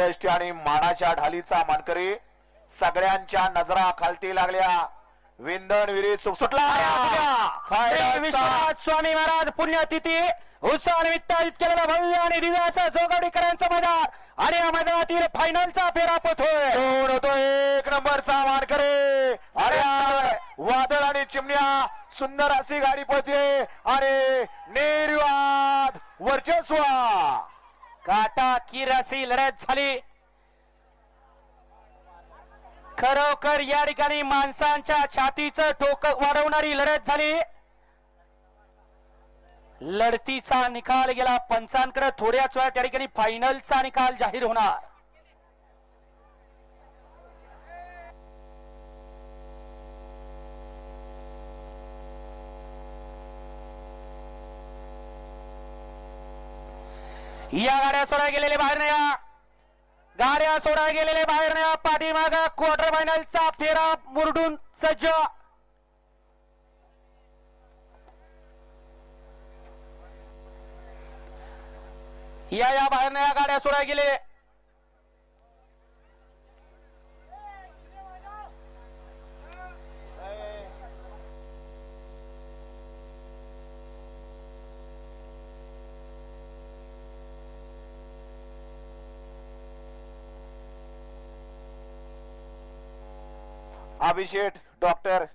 ST आणि मानाच्या ढालीचा मानकरी सगळ्यांच्या नजरा खालती लागल्या. विंधन सुटला. विश्वनाथ स्वामी महाराज पुण्यतिथी उत्सव निमित्त केलेला भव्य आणि दिव्य असं जोगवडीकरांचं मैदान आणि या मैदानातील फायनलचा फेरा पोथोय. दोन होतो एक नंबरचा मानकरी? अरे वादळ आणि चिमण्या सुंदर अशी गाडी पळते अरे निर्वाद वर्चस्व. काटा किरासी लढत झाली. खरोखर या ठिकाणी माणसांच्या छातीचं टोकं वाढवणारी लढत झाली. लढतीचा निकाल गेला पंचांकडे थोड्याच वेळा त्या ठिकाणी फायनलचा निकाल जाहीर होणार. या गाड्या सोडा गेलेले बाहेर नाही या. गाड्या सोडा गेलेले बाहेर नाही या. पाठीमाग क्वार्टर फायनलचा फेरा मुरडून सज्ज या या बाहेर नाही या. गाड्या सोडा गेले अभिषेक डॉक्टर